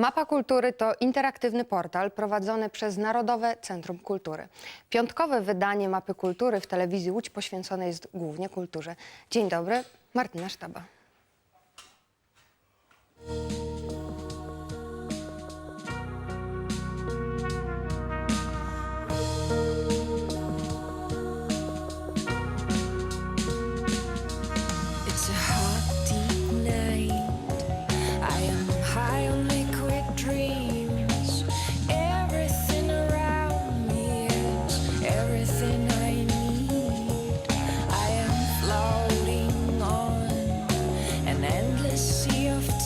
Mapa Kultury to interaktywny portal prowadzony przez Narodowe Centrum Kultury. Piątkowe wydanie Mapy Kultury w telewizji Łódź poświęcone jest głównie kulturze. Dzień dobry, Martyna Sztaba.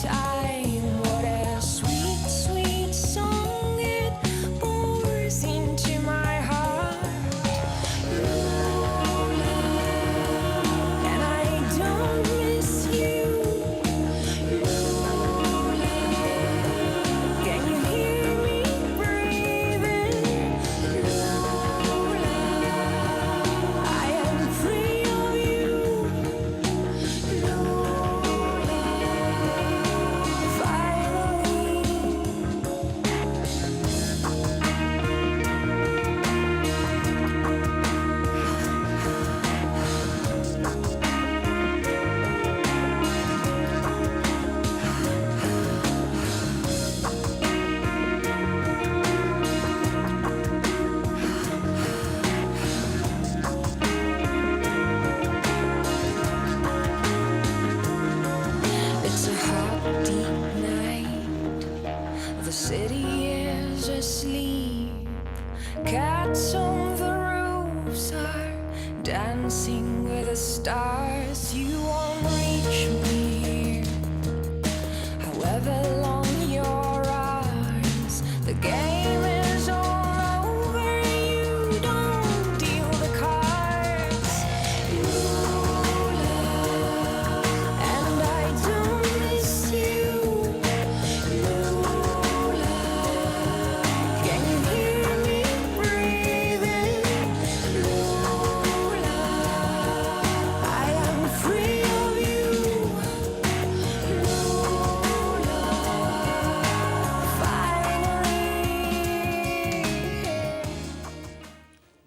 tired.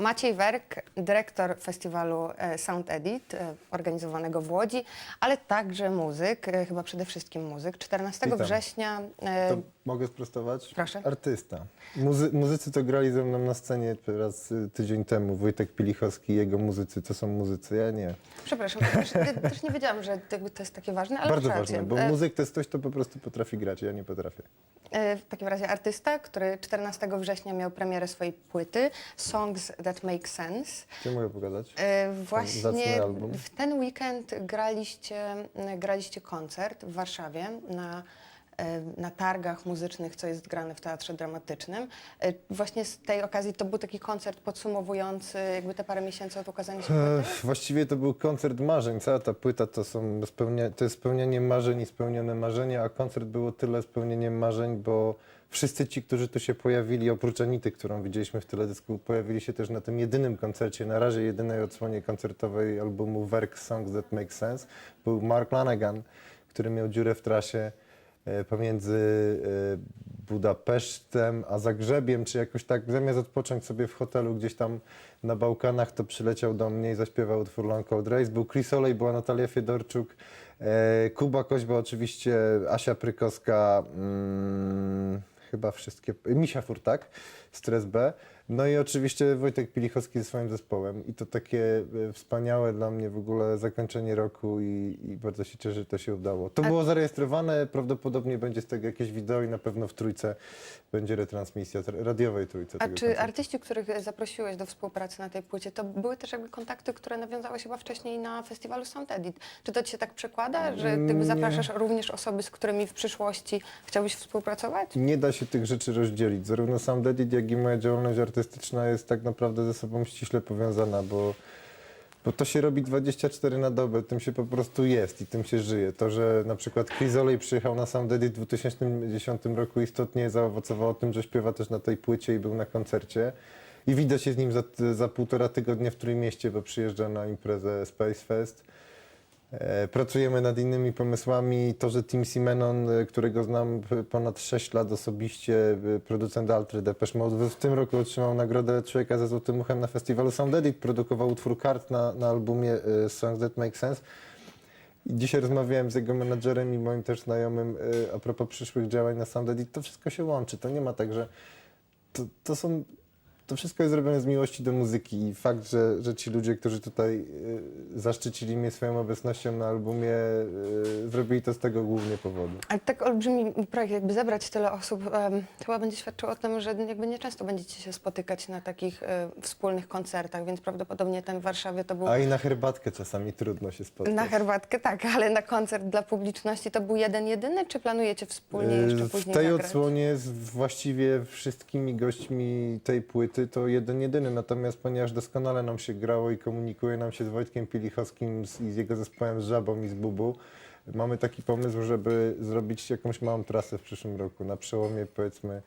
Maciej Werk, dyrektor festiwalu e, Sound Edit, e, organizowanego w Łodzi, ale także muzyk, e, chyba przede wszystkim muzyk. 14 Witam. września To mogę sprostować? Proszę. Artysta. Muzy muzycy to grali ze mną na scenie teraz y, tydzień temu. Wojtek Pilichowski i jego muzycy to są muzycy, ja nie. Przepraszam, też, też nie wiedziałam, że to jest takie ważne, ale Bardzo ważne, bo muzyk to jest ktoś, kto po prostu potrafi grać, ja nie potrafię. W takim razie artysta, który 14 września miał premierę swojej płyty Songs That Make Sense. Gdzie mogę pogadać? E, Właśnie w ten weekend graliście, graliście koncert w Warszawie na, e, na targach muzycznych, co jest grane w Teatrze Dramatycznym. E, Właśnie z tej okazji to był taki koncert podsumowujący jakby te parę miesięcy od ukazania się płyty? Właściwie to był koncert marzeń. Cała ta płyta to, są spełnia to jest spełnianie marzeń i spełnione marzenia, a koncert było tyle spełnieniem marzeń, bo wszyscy ci, którzy tu się pojawili, oprócz Anity, którą widzieliśmy w teledysku, pojawili się też na tym jedynym koncercie, na razie jedynej odsłonie koncertowej albumu Work Songs That Make Sense. Był Mark Lanegan, który miał dziurę w trasie e, pomiędzy e, Budapesztem a Zagrzebiem, czy jakoś tak, zamiast odpocząć sobie w hotelu gdzieś tam na Bałkanach, to przyleciał do mnie i zaśpiewał utwór Long Cold Race. Był Chris Olej, była Natalia Fiedorczuk, e, Kuba Koźba oczywiście, Asia Prykowska, mm, chyba wszystkie, Misia Furtak, Stres B. No i oczywiście Wojtek Pilichowski ze swoim zespołem. I to takie e, wspaniałe dla mnie w ogóle zakończenie roku i, i bardzo się cieszę, że to się udało. To A- było zarejestrowane, prawdopodobnie będzie z tego jakieś wideo i na pewno w Trójce będzie retransmisja, tr- radiowej Trójce A czy koncertu. artyści, których zaprosiłeś do współpracy na tej płycie, to były też jakby kontakty, które nawiązałeś chyba wcześniej na festiwalu Sound Edit? Czy to ci się tak przekłada, że jakby Nie. zapraszasz również osoby, z którymi w przyszłości chciałbyś współpracować? Nie da się tych rzeczy rozdzielić. Zarówno sam Dedit, jak i moja działalność artystyczna jest tak naprawdę ze sobą ściśle powiązana, bo Bo to się robi 24 na dobę, tym się po prostu jest i tym się żyje. To, że na przykład Chris Olej przyjechał na Sound Edit w 2010 roku istotnie zaowocowało tym, że śpiewa też na tej płycie i był na koncercie. I widać się z nim za, za półtora tygodnia w Trójmieście, bo przyjeżdża na imprezę Space Fest. E, Pracujemy nad innymi pomysłami. To, że Tim Simenon, e, którego znam ponad 6 lat osobiście, e, producent Altry Depeche Mode, w- tym roku otrzymał nagrodę Człowieka ze Złotym Uchem na festiwalu Sound Edit. Produkował utwór Kart na, na albumie Songs That Make Sense. I dzisiaj rozmawiałem z jego menadżerem i moim też znajomym a propos przyszłych działań na Sound Edit. To wszystko się łączy. To nie ma tak, że to, to są to wszystko jest zrobione z miłości do muzyki i fakt, że, że ci ludzie, którzy tutaj y, zaszczycili mnie swoją obecnością na albumie, y, zrobili to z tego głównie powodu. Ale tak olbrzymi projekt, jakby zebrać tyle osób, em, chyba będzie świadczył o tym, że jakby nieczęsto będziecie się spotykać na takich e, wspólnych koncertach, więc prawdopodobnie ten w Warszawie to był A i na herbatkę czasami trudno się spotkać. na herbatkę, tak, ale na koncert dla publiczności to był jeden, jedyny, czy planujecie wspólnie jeszcze Y, później W tej zagrać? odsłonie z właściwie wszystkimi gośćmi tej płyty to jeden jedyny, natomiast ponieważ doskonale nam się grało i komunikuje nam się z Wojtkiem Pielichowskim z, i z jego zespołem z Żabą i z Bubu, mamy taki pomysł, żeby zrobić jakąś małą trasę w przyszłym roku, na przełomie powiedzmy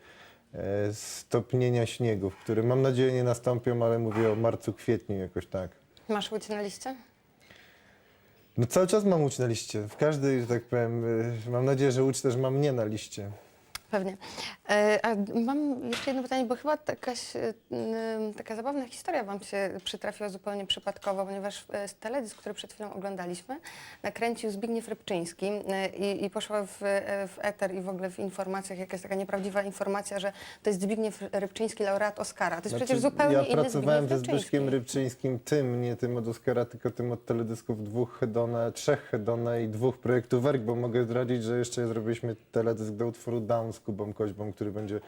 e, stopnienia śniegów, które mam nadzieję nie nastąpią, ale mówię o marcu, kwietniu jakoś tak. Masz Łódź na liście? No cały czas mam Łódź na liście. W każdej, że tak powiem, y, mam nadzieję, że Łódź też ma mnie na liście. Pewnie. E, a mam jeszcze jedno pytanie, bo chyba jakaś e, taka zabawna historia Wam się przytrafiła zupełnie przypadkowo, ponieważ e, teledysk, który przed chwilą oglądaliśmy, nakręcił Zbigniew Rybczyński e, i, i poszła w, e, w eter i w ogóle w informacjach jakaś taka nieprawdziwa informacja, że to jest Zbigniew Rybczyński, laureat Oscara. To jest przecież zupełnie Znaczy, ja inny pracowałem Zbigniew ze Zbyszkiem Rybczyński. Rybczyńskim, tym, nie tym od Oscara, tylko tym od teledysków dwóch Hedona, trzech Hedona i dwóch projektów Werk, bo mogę zdradzić, że jeszcze zrobiliśmy teledysk do utworu Down z Kubą Koźbą, który będzie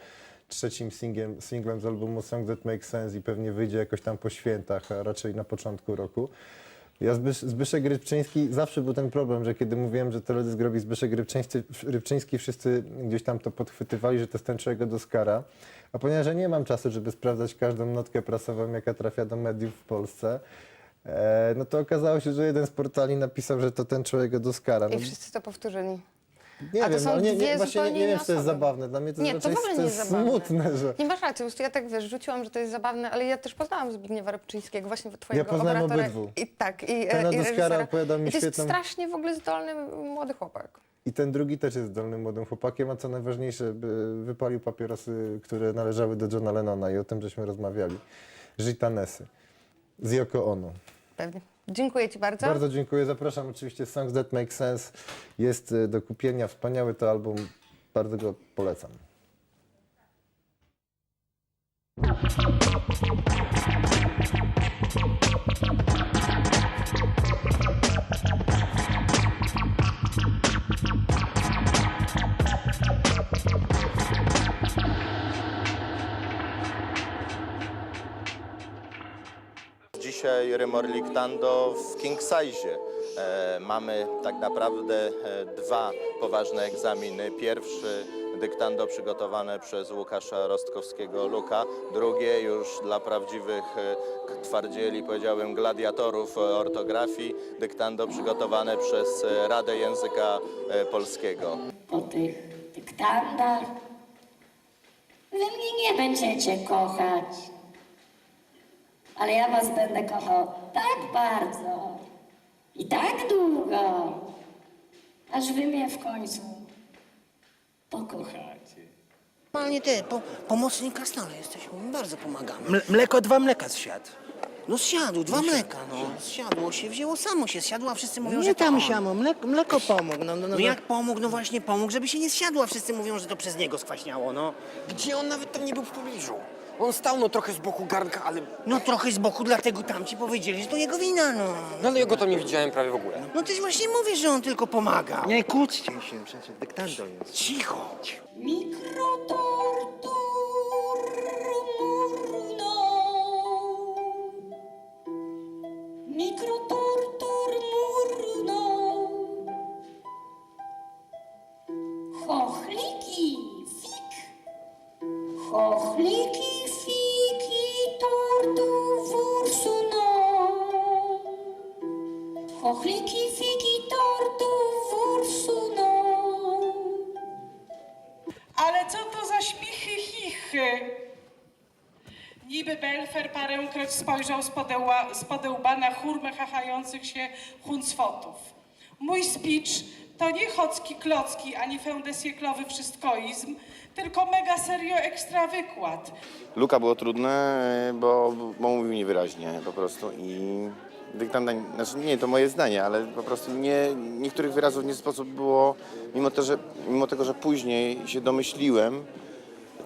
trzecim singlem, singlem z albumu Song That Make Sense i pewnie wyjdzie jakoś tam po świętach, a raczej na początku roku. Ja Zbysz, Zbyszek Rybczyński, zawsze był ten problem, że kiedy mówiłem, że teledysk robi Zbyszek Rybczyński, Rybczyński, wszyscy gdzieś tam to podchwytywali, że to jest ten człowiek od Oscara. A ponieważ ja nie mam czasu, żeby sprawdzać każdą notkę prasową, jaka trafia do mediów w Polsce, e, no to okazało się, że jeden z portali napisał, że to ten człowiek od Oscara. No, I wszyscy to powtórzyli. Nie a to wiem, są ale nie, dwie nie, właśnie nie, zupełnie nie wiem, inne czy to jest osoby. zabawne. Dla mnie to, Nie, jest to w raczej ogóle nie jest jest zabawne. smutne, że... Nie masz racji, po prostu ja tak wiesz, rzuciłam, że to jest zabawne, ale ja też poznałam Zbigniewa Rybczyńskiego, właśnie twojego poznałem operatora. obydwu. I tak, i, Ten e, od i Oscara reżysera. opowiadał mi I to jest świetną- strasznie w ogóle zdolny młody chłopak. I ten drugi też jest zdolnym młodym chłopakiem, a co najważniejsze, by- wypalił papierosy, które należały do Johna Lennona i o tym żeśmy rozmawiali. Gitanesy. Z Yoko Ono. Pewnie. Dziękuję Ci bardzo. Bardzo dziękuję. Zapraszam oczywiście Songs That Make Sense. Jest y, do kupienia. Wspaniały to album. Bardzo go polecam. Dzisiaj Remorlictando w King Size. E, mamy tak naprawdę e, dwa poważne egzaminy. Pierwszy dyktando przygotowane przez Łukasza Rostkowskiego Luka. Drugie już dla prawdziwych e, twardzieli, powiedziałbym, gladiatorów ortografii. Dyktando przygotowane przez Radę Języka Polskiego. po tych dyktandach. Wy mnie nie będziecie kochać, ale ja was będę kochał tak bardzo i tak długo, aż wy mnie w końcu pokochacie. Normalnie ty, po, pomocnik Kastola jesteś, bardzo pomagamy. Mle- mleko dwa mleka zsiadł. No zsiadł, dwa mleka, no. Zsiadło się, wzięło samo się, zsiadło, a wszyscy mówią, że Nie to tam on. siamo, mleko, mleko pomógł. No, no, no, No jak pomógł, no właśnie pomógł, żeby się nie zsiadło, a wszyscy mówią, że to przez niego skwaśniało, no. Gdzie on nawet tam nie był w pobliżu? On stał no trochę z boku garnka, ale... No trochę z boku, dlatego tamci powiedzieli, że to jego wina, no. No ale ja go tam nie widziałem prawie w ogóle. No tyś właśnie mówisz, że on tylko pomaga. Nie kłóćcie się, przecież dyktando jest. Cicho. Spojrzał z podełba na chórmę chachających się huncwotów. Mój speech to nie chocki klocki, ani feudesieklowy wszystkoizm, tylko mega serio ekstra wykład. Luka było trudne, bo, bo mówił niewyraźnie po prostu i dyktanda, znaczy nie, to moje zdanie, ale po prostu nie, niektórych wyrazów nie sposób było, mimo, to, że, mimo tego, że później się domyśliłem,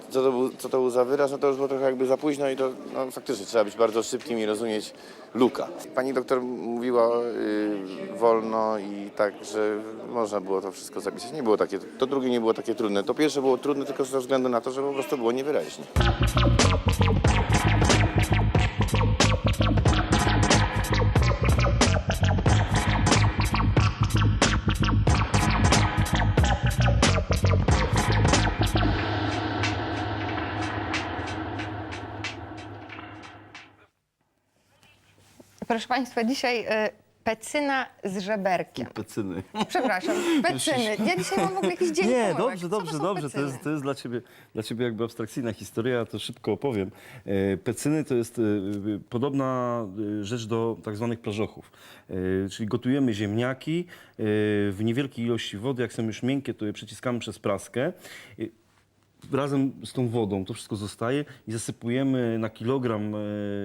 co to, był, co to był za wyraz, no to już było trochę jakby za późno i to no, faktycznie trzeba być bardzo szybkim i rozumieć Luka. Pani doktor mówiła y, wolno i tak, że można było to wszystko zapisać. Nie było takie, to drugie nie było takie trudne. To pierwsze było trudne tylko ze względu na to, że po prostu było niewyraźnie. Proszę Państwa, dzisiaj e, pecyna z żeberkiem. Pecyny. Przepraszam, pecyny. Ja dzisiaj mam w ogóle jakiś dzień Nie, pomyłek. dobrze, Co dobrze, to są dobrze. To pecyny? jest, to jest dla, ciebie, dla ciebie jakby abstrakcyjna historia, to szybko opowiem. E, Pecyny to jest e, podobna e, rzecz do tak zwanych plażochów. E, Czyli gotujemy ziemniaki e, w niewielkiej ilości wody. Jak są już miękkie, to je przyciskamy przez praskę. E, razem z tą wodą to wszystko zostaje i zasypujemy na kilogram, e,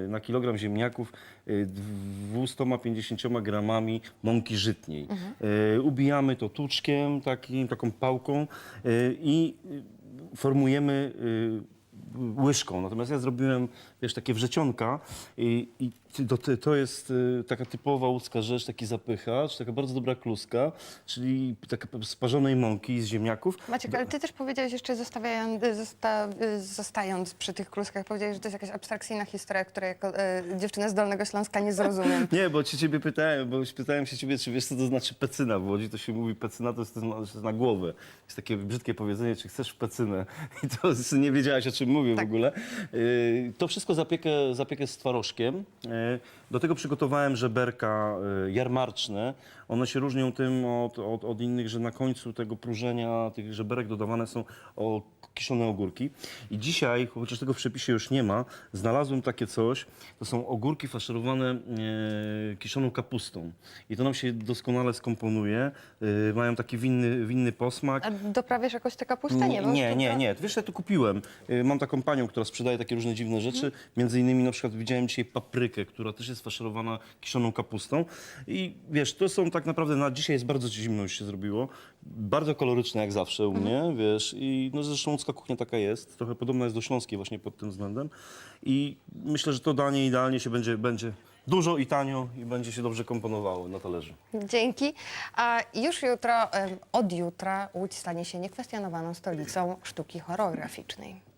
na kilogram ziemniaków e, 250 gramami mąki żytniej. E, Ubijamy to tuczkiem, takim, taką pałką e, i e, formujemy e, łyżką. Natomiast ja zrobiłem, wiesz, takie wrzecionka i, i to, to jest e, taka typowa łódzka rzecz, taki zapychacz, taka bardzo dobra kluska, czyli taka sparzonej mąki z ziemniaków. Maciek, ale ty też powiedziałeś jeszcze, zostawiając, zosta, zostając przy tych kluskach, powiedziałeś, że to jest jakaś abstrakcyjna historia, której jako e, dziewczyna z Dolnego Śląska nie zrozumiem. Nie, bo ci ciebie pytałem, bo pytałem się ciebie, czy wiesz, co to znaczy pecyna w Łodzi. To się mówi pecyna, to jest, to jest na głowę. Jest takie brzydkie powiedzenie, czy chcesz pecynę. I to jest- nie wiedziałaś, o czym mówię w ogóle. Yy, To wszystko zapiekę, zapiekę z twarożkiem. Yy, Do tego przygotowałem żeberka yy, jarmarczne. One się różnią tym od, od, od innych, że na końcu tego próżenia tych żeberek dodawane są o kiszone ogórki. I dzisiaj, chociaż tego w przepisie już nie ma, znalazłem takie coś. To są ogórki faszerowane e, kiszoną kapustą. I to nam się doskonale skomponuje. E, mają taki winny, winny posmak. A doprawiasz jakoś tę kapustę? Nie, nie, nie, nie. Wiesz, ja to kupiłem. Y, Mam taką panią, która sprzedaje takie różne dziwne rzeczy. Między innymi na przykład widziałem dzisiaj paprykę, która też jest faszerowana kiszoną kapustą. I wiesz, to są tak naprawdę, na dzisiaj jest bardzo zimno już się zrobiło. Bardzo koloryczne jak zawsze u mnie, wiesz. I no zresztą łódzka kuchnia taka jest. Trochę podobna jest do śląskiej właśnie pod tym względem. I myślę, że to danie idealnie się będzie, będzie dużo i tanio i będzie się dobrze komponowało na talerzu. Dzięki. A już jutro, em, od jutra Łódź stanie się niekwestionowaną stolicą sztuki choreograficznej.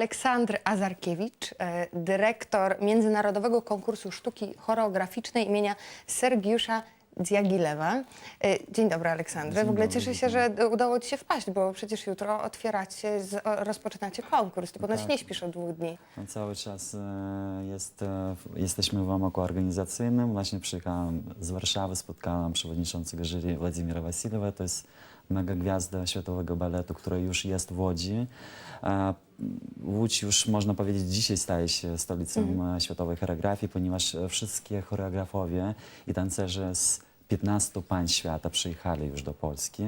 Aleksandr Azarkiewicz, e, dyrektor Międzynarodowego Konkursu Sztuki Choreograficznej imienia Sergiusza Dziagilewa. E, Dzień dobry Aleksandrze. W ogóle cieszę się, że udało Ci się wpaść, bo przecież jutro otwieracie, rozpoczynacie konkurs. Ty ponoć nie śpisz od dwóch dni. No, Cały czas e, jest, jesteśmy w amoku organizacyjnym. Właśnie przyjechałem z Warszawy, spotkałem przewodniczącego jury Władimira Wasiliewa. To jest mega gwiazda światowego baletu, która już jest w Łodzi. E, Łódź już można powiedzieć dzisiaj staje się stolicą e, światowej choreografii, ponieważ e, wszystkie choreografowie i tancerze z 15 państw świata przyjechali już do Polski,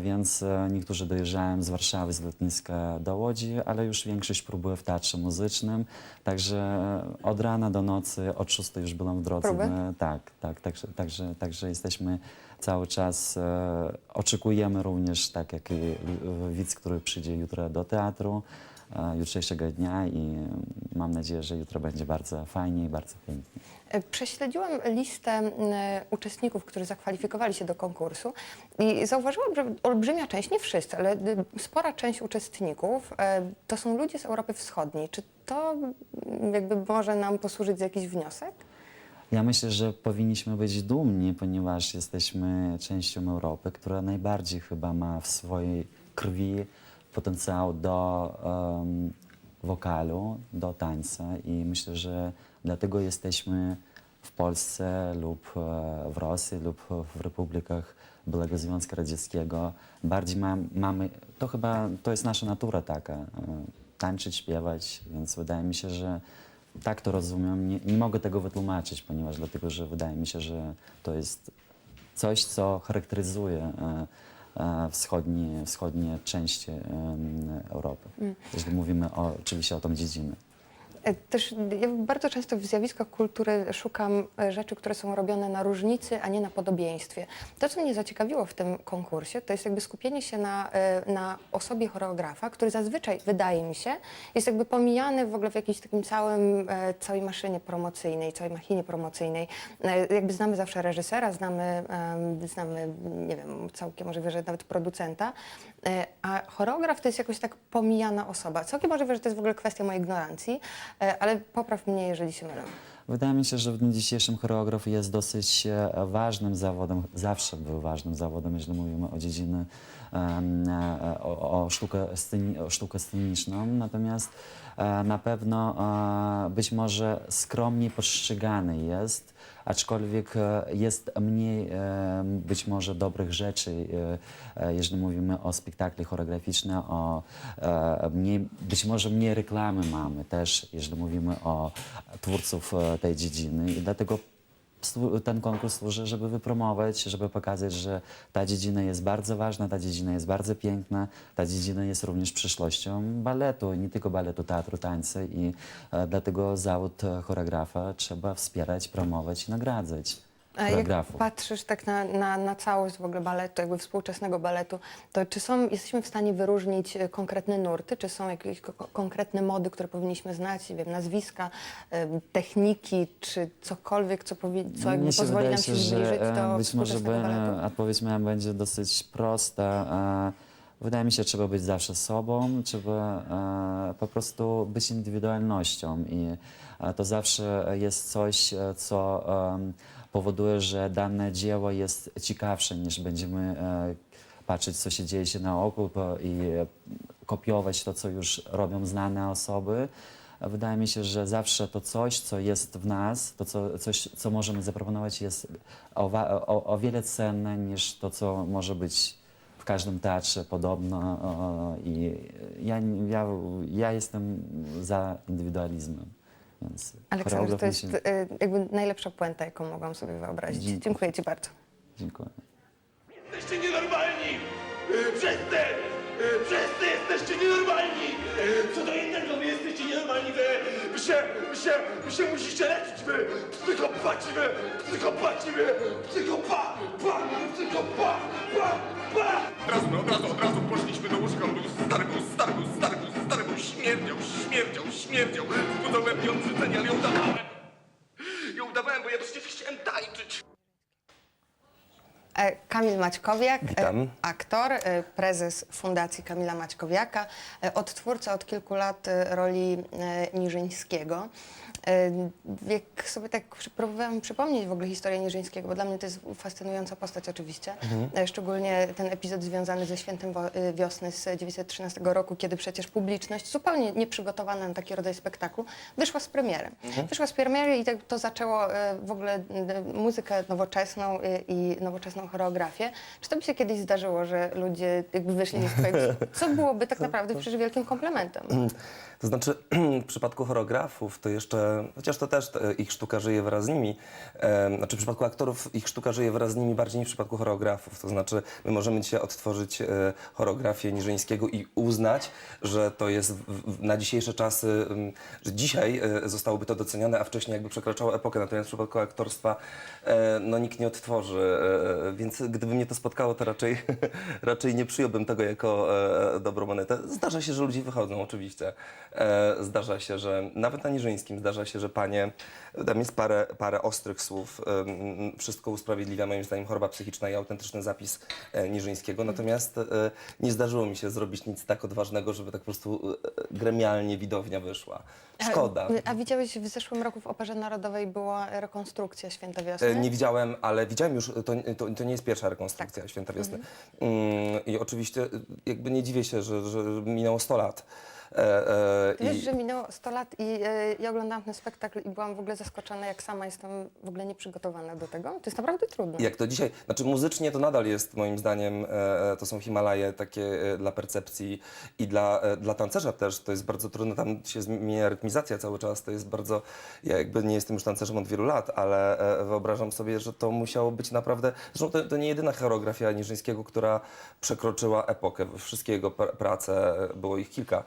więc niektórzy dojeżdżają z Warszawy, z lotniska do Łodzi, ale już większość próbuje w teatrze muzycznym, także od rana do nocy, od 6 już byłam w drodze. Próby? Tak, tak, także, także, także jesteśmy cały czas e, oczekujemy również, tak jak i widz, który przyjdzie jutro do teatru, e, jutrzejszego dnia i mam nadzieję, że jutro będzie bardzo fajnie i bardzo pięknie. E, Prześledziłam listę uczestników, którzy zakwalifikowali się do konkursu i zauważyłam, że olbrzymia część, nie wszyscy, ale spora część uczestników e, to są ludzie z Europy Wschodniej. Czy to jakby może nam posłużyć za jakiś wniosek? Ja myślę, że powinniśmy być dumni, ponieważ jesteśmy częścią Europy, która najbardziej chyba ma w swojej krwi potencjał do em, wokalu, do tańca i myślę, że dlatego jesteśmy w Polsce lub e, w Rosji lub w republikach byłego Związku Radzieckiego. Bardziej ma, mamy, to chyba, to jest nasza natura taka, e, tańczyć, śpiewać, więc wydaje mi się, że tak to rozumiem. Nie, nie mogę tego wytłumaczyć, ponieważ dlatego, że wydaje mi się, że to jest coś, co charakteryzuje e, e, wschodnie, wschodnie części em, Europy. Jeśli mówimy o, oczywiście o tą dziedzinę. E, Też ja bardzo często w zjawiskach kultury szukam e, rzeczy, które są robione na różnicy, a nie na podobieństwie. To, co mnie zaciekawiło w tym konkursie, to jest jakby skupienie się na, e, na osobie choreografa, który zazwyczaj, wydaje mi się, jest jakby pomijany w ogóle w jakiejś takim całym, całej maszynie promocyjnej, całej machinie promocyjnej. Jakby znamy zawsze reżysera, znamy, znamy nie wiem, całkiem możliwe, że nawet producenta, a choreograf to jest jakoś tak pomijana osoba. Całkiem możliwe, że to jest w ogóle kwestia mojej ignorancji, ale popraw mnie, jeżeli się mylę. Wydaje mi się, że w dniu dzisiejszym choreograf jest dosyć e, ważnym zawodem, zawsze był ważnym zawodem, jeżeli mówimy o dziedzinie, e, o, o, sztukę, sceniczną. Natomiast e, na pewno e, być może skromniej postrzegany jest, aczkolwiek e, jest mniej e, być może dobrych rzeczy, e, jeżeli mówimy o spektakli choreograficzne, o mniej, być może mniej reklamy mamy też, jeżeli mówimy o twórców tej dziedziny. I dlatego ten konkurs służy, żeby wypromować, żeby pokazać, że ta dziedzina jest bardzo ważna, ta dziedzina jest bardzo piękna, ta dziedzina jest również przyszłością baletu, nie tylko baletu, teatru, tańca i e, dlatego zawód choreografa trzeba wspierać, promować i nagradzać A jak patrzysz tak na, na, na całość w ogóle baletu, jakby współczesnego baletu, to czy są, jesteśmy w stanie wyróżnić e, konkretne nurty, czy są jakieś ko- ko- konkretne mody, które powinniśmy znać, nie wiem, nazwiska, em, techniki, czy cokolwiek, co, powi- co jakby Mnie się pozwoli wydaje nam się się, zbliżyć że e, do być może współczesnego be, baletu? odpowiedź moja będzie dosyć prosta. E, Wydaje mi się, że trzeba być zawsze sobą, trzeba e, po prostu być indywidualnością i e, to zawsze jest coś, e, co em, powoduje, że dane dzieło jest ciekawsze niż będziemy e, patrzeć, co się dzieje się na oku i kopiować to, co już robią znane osoby. Wydaje mi się, że zawsze to coś, co jest w nas, to co, coś, co możemy zaproponować, jest o, o, o wiele cenne niż to, co może być w każdym teatrze podobno. I ja, ja, ja jestem za indywidualizmem. Więc Aleksandr, choreograf to jest e, jakby najlepsza puenta, jaką mogłam sobie wyobrazić. Dziękuję. Dziękuję Ci bardzo. Dziękuję. Jesteście nienormalni! Yy, Wszyscy! Yy, Wszyscy jesteście nienormalni! Co do innego, wy jesteście nienormalni, wy! Wy się, wy się, wy się musicie leczyć, wy! Psychopaci, wy! Psychopaci, wy! Psychopa! Pa! Psychopa! Pa! Pa! Od razu, od razu, od razu poszliśmy do łóżka, on był stary, był stary, był stary, Wbudzał we mnie odrzucenie, ale ją udawałem! Ją udawałem, bo ja przecież chciałem tańczyć! E, Kamil Maćkowiak, Witam. e, aktor, e, prezes Fundacji Kamila Maćkowiaka, e, odtwórca od kilku lat roli Niżyńskiego. Jak sobie tak próbowałam przypomnieć w ogóle historię Niżyńskiego, bo dla mnie to jest fascynująca postać oczywiście, E, szczególnie ten epizod związany ze Świętem Wiosny z 1913 roku, kiedy przecież publiczność zupełnie nieprzygotowana na taki rodzaj spektaklu wyszła z premierem. Wyszła z premiery i tak to zaczęło w ogóle muzykę nowoczesną i nowoczesną choreografię. Czy to by się kiedyś zdarzyło, że ludzie jakby wyszli z twojego... Co byłoby tak naprawdę przecież wielkim komplementem? To znaczy, w przypadku choreografów to jeszcze, chociaż to też e, ich sztuka żyje wraz z nimi, e, znaczy w przypadku aktorów ich sztuka żyje wraz z nimi bardziej niż w przypadku choreografów. To znaczy, my możemy dzisiaj odtworzyć e, choreografię Niżyńskiego i uznać, że to jest w, w, na dzisiejsze czasy, m, że dzisiaj e, zostałoby to docenione, a wcześniej jakby przekraczało epokę. Natomiast w przypadku aktorstwa e, no, nikt nie odtworzy, e, więc gdyby mnie to spotkało, to raczej, raczej nie przyjąłbym tego jako e, dobrą monetę. Zdarza się, że ludzie wychodzą, oczywiście. E, zdarza się, że nawet na Niżyńskim zdarza się, że panie, tam jest parę, parę ostrych słów, em, wszystko usprawiedliwia moim zdaniem choroba psychiczna i autentyczny zapis e, Niżyńskiego. Natomiast e, nie zdarzyło mi się zrobić nic tak odważnego, żeby tak po prostu e, gremialnie widownia wyszła. Szkoda. A, a widziałeś w zeszłym roku w Operze Narodowej była rekonstrukcja Święta Wiosny? E, Nie widziałem, ale widziałem już, to, to, to nie jest pierwsza rekonstrukcja Święta Wiosny. Mm, I oczywiście e, jakby nie dziwię się, że, że minęło 100 lat. E, e, Wiesz, i- że minęło 100 lat i e, ja oglądałam ten spektakl i byłam w ogóle zaskoczona, jak sama jestem w ogóle nieprzygotowana do tego. To jest naprawdę trudne. Jak to dzisiaj, znaczy muzycznie to nadal jest moim zdaniem, to są Himalaje takie dla percepcji i dla, dla tancerza też, to jest bardzo trudne, tam się zmienia rytmizacja cały czas, to jest bardzo, ja jakby nie jestem już tancerzem od wielu lat, ale wyobrażam sobie, że to musiało być naprawdę, zresztą to, to nie jedyna choreografia Niżyńskiego, która przekroczyła epokę, wszystkie jego pr- prace, było ich kilka,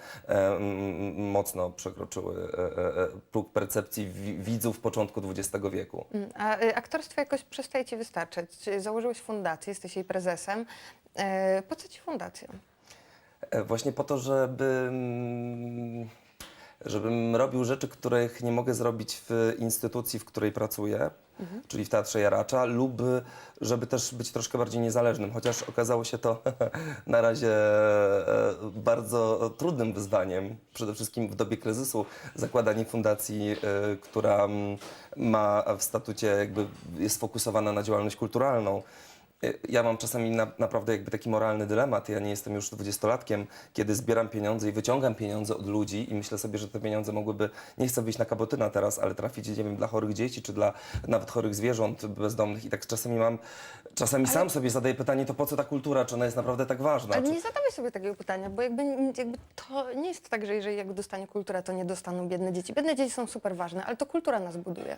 mocno przekroczyły e, e, e, próg percepcji wi- widzów początku XX wieku. Mm, A y, aktorstwo jakoś przestaje ci wystarczać. Założyłeś fundację, jesteś jej prezesem. E, po co ci fundacja? E, Właśnie po to, żeby, mm, żebym robił rzeczy, których nie mogę zrobić w instytucji, w której pracuję, czyli w Teatrze Jaracza, lub żeby też być troszkę bardziej niezależnym, chociaż okazało się to na razie e, bardzo trudnym wyzwaniem, przede wszystkim w dobie kryzysu, zakładanie fundacji, e, która mm, ma w statucie jakby jest sfokusowana na działalność kulturalną. Ja mam czasami na, naprawdę jakby taki moralny dylemat. Ja nie jestem już dwudziestolatkiem, kiedy zbieram pieniądze i wyciągam pieniądze od ludzi i myślę sobie, że te pieniądze mogłyby, nie chcę wyjść na kabotyna teraz, ale trafić, nie wiem, dla chorych dzieci, czy dla nawet chorych zwierząt bezdomnych i tak czasami mam, czasami sam sobie zadaję pytanie, to po co ta kultura, czy ona jest naprawdę tak ważna? Ale Czy... nie zadawaj sobie takiego pytania, bo jakby, jakby to nie jest tak, że jeżeli jakby dostanie kultura, to nie dostaną biedne dzieci. Biedne dzieci są super ważne, ale to kultura nas buduje.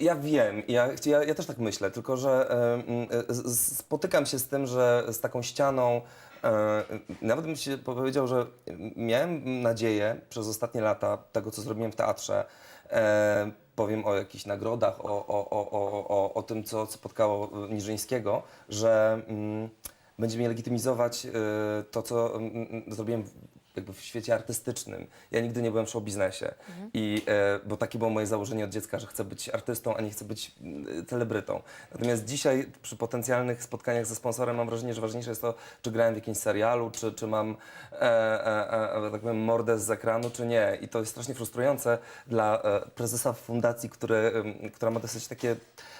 Ja wiem, ja, ja, ja też tak myślę, tylko że z- z- spotykam się z tym, że z taką ścianą, e, nawet bym się powiedział, że miałem nadzieję przez ostatnie lata tego, co zrobiłem w teatrze, e, powiem o jakichś nagrodach, o, o, o, o, o, o tym, co spotkało Niżyńskiego, że mm, będzie mnie legitymizować e, to, co mm, zrobiłem jakby w świecie artystycznym. Ja nigdy nie byłem w show biznesie. I, e, bo takie było moje założenie od dziecka, że chcę być artystą, a nie chcę być mm, celebrytą. Natomiast dzisiaj przy potencjalnych spotkaniach ze sponsorem mam wrażenie, że ważniejsze jest to, czy grałem w jakimś serialu, czy, czy mam e, e, e, tak powiem, mordę z ekranu, czy nie. I to jest strasznie frustrujące dla e, prezesa fundacji, który, em, która ma dosyć takie,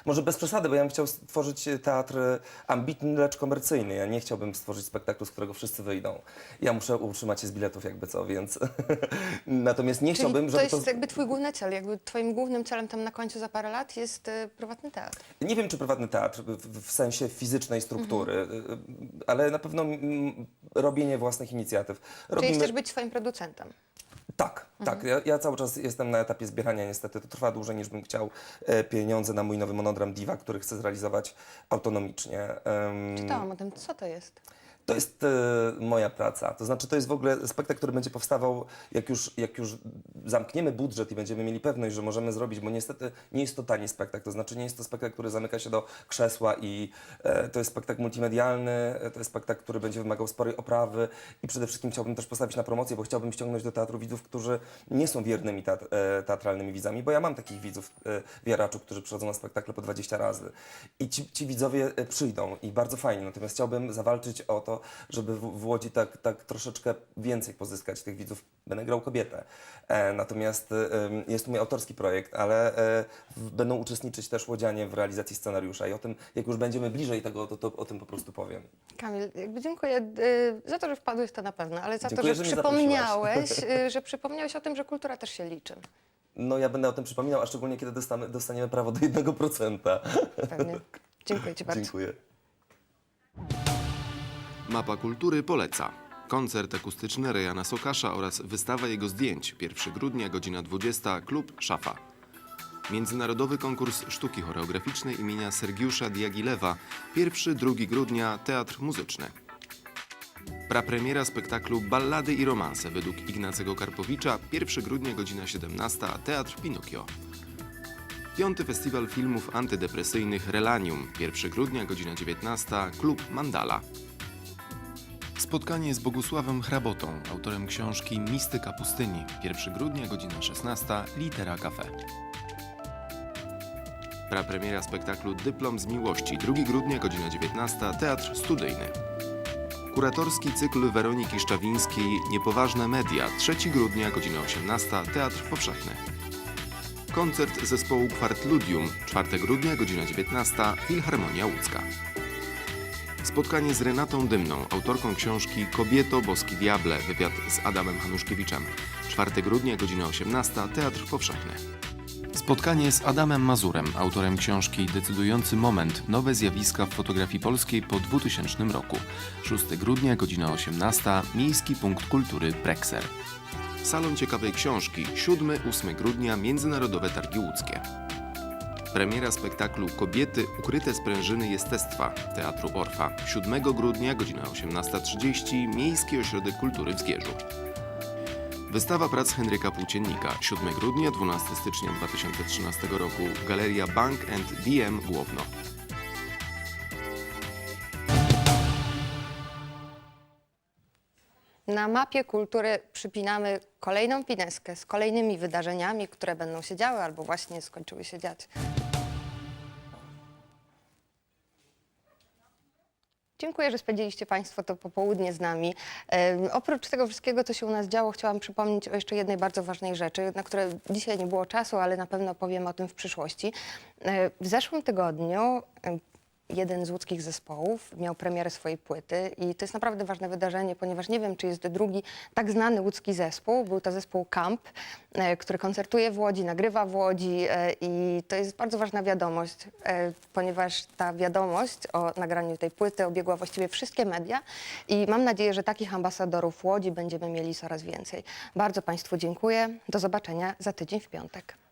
może bez przesady, bo ja bym chciał stworzyć teatr ambitny, lecz komercyjny. Ja nie chciałbym stworzyć spektaklu, z którego wszyscy wyjdą. Ja muszę utrzymać się z biletów jakby co, więc... Natomiast nie Czyli chciałbym, to żeby jest jakby twój główny cel, jakby twoim głównym celem tam na końcu za parę lat jest e, prywatny teatr. Nie wiem, czy prywatny teatr w, w sensie fizycznej struktury, Mhm. y, ale na pewno mm, robienie własnych inicjatyw. Czyli chcesz być swoim producentem. Tak, tak. Ja, ja cały czas jestem na etapie zbierania niestety. To trwa dłużej niż bym chciał e, pieniądze na mój nowy monodram Diva, który chcę zrealizować autonomicznie. Em, Czytałam o tym, co to jest. To jest e, moja praca. To znaczy, to jest w ogóle spektakl, który będzie powstawał, jak już, jak już zamkniemy budżet i będziemy mieli pewność, że możemy zrobić, bo niestety nie jest to tani spektakl. To znaczy, nie jest to spektakl, który zamyka się do krzesła i e, to jest spektakl multimedialny, e, to jest spektakl, który będzie wymagał sporej oprawy i przede wszystkim chciałbym też postawić na promocję, bo chciałbym ściągnąć do teatru widzów, którzy nie są wiernymi teat teatralnymi widzami, bo ja mam takich widzów Jaraczu, którzy przychodzą na spektakle po 20 razy. I ci, ci widzowie przyjdą i bardzo fajnie, natomiast chciałbym zawalczyć o to, żeby w, w Łodzi tak, tak troszeczkę więcej pozyskać tych widzów. Będę grał kobietę. E, natomiast e, jest to mój autorski projekt, ale e, w, będą uczestniczyć też łodzianie w realizacji scenariusza i o tym, jak już będziemy bliżej tego, to, to o tym po prostu powiem. Kamil, jakby dziękuję y, za to, że wpadłeś, to na pewno, ale za Dziękuję, to, że, że przypomniałeś, y, że przypomniałeś o tym, że kultura też się liczy. No ja będę o tym przypominał, a szczególnie kiedy dostamy, dostaniemy prawo do 1%. Pewnie. Dziękuję Ci bardzo. Dziękuję. Mapa Kultury poleca. Koncert akustyczny Rejana Sokasza oraz wystawa jego zdjęć. 1 grudnia, godzina 20, klub Szafa. Międzynarodowy konkurs sztuki choreograficznej imienia Sergiusza Diagilewa. 1-2 grudnia, Teatr Muzyczny. Prapremiera spektaklu Ballady i romanse według Ignacego Karpowicza. 1 grudnia, godzina 17, Teatr Pinokio. Piąty Festiwal Filmów Antydepresyjnych Relanium. 1 grudnia, godzina 19, klub Mandala. Spotkanie z Bogusławem Hrabotą, autorem książki Mistyka Pustyni. 1 grudnia, godzina 16, Litera Cafe. Prapremiera spektaklu Dyplom z Miłości. 2 grudnia, godzina 19, Teatr Studyjny. Kuratorski cykl Weroniki Szczawińskiej Niepoważne Media. 3 grudnia, godzina 18, Teatr Powszechny. Koncert zespołu Kwartludium. 4 grudnia, godzina 19, Filharmonia Łódzka. Spotkanie z Renatą Dymną, autorką książki Kobieto, Boski Diable, wywiad z Adamem Hanuszkiewiczem. 4 grudnia, godzina 18, Teatr Powszechny. Spotkanie z Adamem Mazurem, autorem książki Decydujący Moment. Nowe zjawiska w fotografii polskiej po 2000 roku. 6 grudnia, godzina 18, Miejski Punkt Kultury Prekser. Salon Ciekawej Książki. 7-8 grudnia, Międzynarodowe Targi Łódzkie. Premiera spektaklu Kobiety ukryte sprężyny jestestwa Teatru Orfa. 7 grudnia, godzina 18.30, Miejski Ośrodek Kultury w Zgierzu. Wystawa prac Henryka Płóciennika. 7 grudnia, 12 stycznia 2013 roku. Galeria Bank and DM Głowno. Na mapie kultury przypinamy kolejną pineskę z kolejnymi wydarzeniami, które będą się działy albo właśnie skończyły się dziać. Dziękuję, że spędziliście Państwo to popołudnie z nami. Em, oprócz tego wszystkiego, co się u nas działo, chciałam przypomnieć o jeszcze jednej bardzo ważnej rzeczy, na które dzisiaj nie było czasu, ale na pewno powiem o tym w przyszłości. E, w zeszłym tygodniu em, jeden z łódzkich zespołów miał premierę swojej płyty i to jest naprawdę ważne wydarzenie, ponieważ nie wiem, czy jest drugi tak znany łódzki zespół. Był to zespół Camp, e, który koncertuje w Łodzi, nagrywa w Łodzi e, i to jest bardzo ważna wiadomość, e, ponieważ ta wiadomość o nagraniu tej płyty obiegła właściwie wszystkie media i mam nadzieję, że takich ambasadorów Łodzi będziemy mieli coraz więcej. Bardzo Państwu dziękuję. Do zobaczenia za tydzień w piątek.